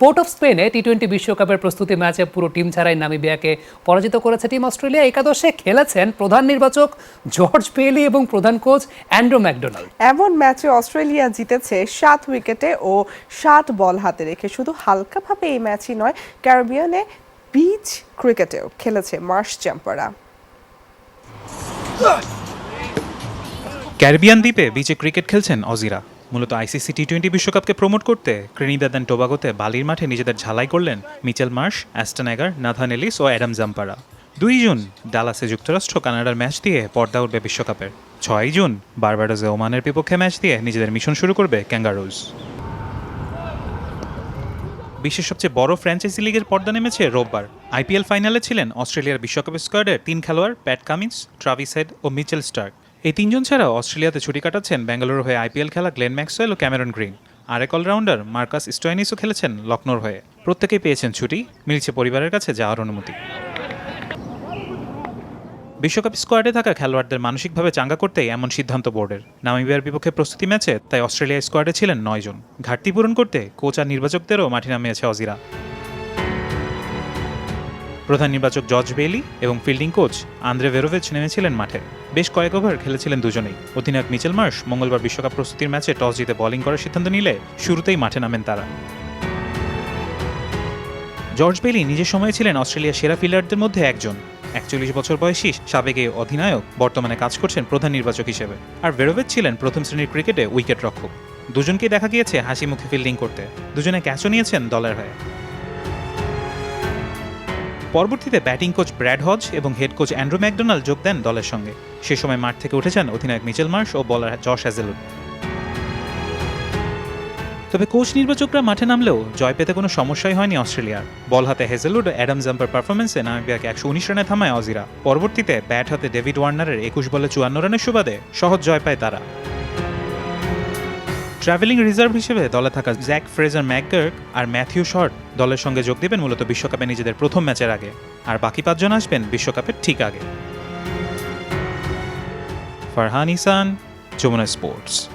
Port of স্পেনে T twenty বিশ্বকাপের প্রস্তুতি ম্যাচে পুরো টিম ছাড়াই নামিবিয়াকে পরাজিত করেছে টিম অস্ট্রেলিয়া। একাদশে খেলেছেন প্রধান নির্বাচক জর্জ পেলি এবং প্রধান কোচ অ্যান্ড্রো ম্যাকডোনাল্ড। এমন ম্যাচে অস্ট্রেলিয়া জিতেছে সাত উইকেটে ও সাত বল হাতে রেখে। শুধু হালকাভাবে এই ম্যাচই নয় ক্যারিবিয়ানে বিচ ক্রিকেটেও খেলেছে মার্শ জাম্পাররা ক্যারিবিয়ান দ্বীপে বিচে ক্রিকেট খেলছেন অজিরা। মূলত আইসিসি টি টোয়েন্টি বিশ্বকাপকে প্রমোট করতে ক্রেনিদাদ অ্যান্ড টোবাগোতে বালির মাঠে নিজেদের ঝালাই করলেন Mitchell Marsh, Ashton Agar, Nathan Ellis ও অ্যাডাম জাম্পারা। দুই জুন ডালাসে যুক্তরাষ্ট্র কানাডার ম্যাচ দিয়ে পর্দা উঠবে বিশ্বকাপের। ছয় জুন বারবাডোজে ওমানের বিপক্ষে ম্যাচ দিয়ে নিজেদের মিশন শুরু করবে ক্যাঙ্গারুজ। বিশ্বের সবচেয়ে বড় ফ্র্যাঞ্চাইজি লিগের পর্দা নেমেছে রোববার। আইপিএল ফাইনালে ছিলেন অস্ট্রেলিয়ার বিশ্বকাপ স্কোয়াডের তিন খেলোয়াড় প্যাট কামিন্স, ট্রাভিস হেড ও মিচেল স্টার্ক। এই তিনজন ছাড়াও অস্ট্রেলিয়াতে ছুটি কাটাচ্ছেন ব্যাঙ্গালোর হয়ে আইপিএল খেলা গ্লেন ম্যাক্সওয়েল ও ক্যামেরন গ্রিন। আরেক অলরাউন্ডার মার্কাস স্টোয়ানিসও খেলেছেন লখনৌর হয়ে। প্রত্যেকেই পেয়েছেন ছুটি, মিলছে পরিবারের কাছে যাওয়ার অনুমতি। বিশ্বকাপ স্কোয়াডে থাকা খেলোয়াড়দের মানসিকভাবে চাঙ্গা করতেই এমন সিদ্ধান্ত বোর্ডের। নামিবিয়ার বিপক্ষে প্রস্তুতি ম্যাচে তাই অস্ট্রেলিয়া স্কোয়াডে ছিলেন নয়জন ঘাটতি পূরণ করতে কোচ আর নির্বাচকদেরও মাঠে নামিয়েছে অজিরা। প্রধান নির্বাচক জর্জ বেলি এবং ফিল্ডিং কোচ আন্দ্রে ভেরোভেচ নেমেছিলেন মাঠে। বেশ কয়েক ওভার খেলেছিলেন দুজনেই। অধিনায়ক মিচেল মার্শ মঙ্গলবার বিশ্বকাপ প্রস্তুতির ম্যাচে টস জিতে বোলিং করার সিদ্ধান্ত নিলে শুরুতেই মাঠে নামেন তারা। জর্জ বেলি নিজের সময়ে ছিলেন অস্ট্রেলিয়ার সেরা ফিল্ডারদের মধ্যে একজন। একচল্লিশ বছর বয়সী সাবেক এই অধিনায়ক বর্তমানে কাজ করছেন প্রধান নির্বাচক হিসেবে। আর ভেরোভেচ ছিলেন প্রথম শ্রেণির ক্রিকেটে উইকেট রক্ষক। দুজনকেই দেখা গিয়েছে হাসি মুখে ফিল্ডিং করতে। দুজনে ক্যাচও নিয়েছেন দলের হয়ে। পরবর্তীতে ব্যাটিং কোচ ব্র্যাড হজ এবং হেড কোচ অ্যান্ড্রু ম্যাকডোনাল্ড যোগ দেন দলের সঙ্গে। সে সময় মাঠ থেকে উঠেছেন অধিনায়ক মিচেল মার্শ ও বলার জশ হ্যাজেলুড তবে কোচ নির্বাচকরা মাঠে নামলেও জয় পেতে কোনো সমস্যাই হয়নি অস্ট্রেলিয়ার। বল হাতে হেজেলউড ও অ্যাডাম জাম্পার পারফরমেন্সে নামিবিয়াকে একশো উনিশ রানে থামায় অজিরা। পরবর্তীতে ব্যাট হাতে ডেভিড ওয়ার্নারের একুশ বলে চুয়ান্ন রানের সুবাদে সহজ জয় পায় তারা। ট্রাভেলিং রিজার্ভ হিসেবে দলে থাকা জ্যাক ফ্রেজার ম্যাকগার্ক আর ম্যাথিউ শর্ট দলের সঙ্গে যোগ দেবেন মূলত বিশ্বকাপে নিজেদের প্রথম ম্যাচের আগে। আর বাকি পাঁচজন আসবেন বিশ্বকাপের ঠিক আগে। ফারহান ইসান, যমুনা স্পোর্টস।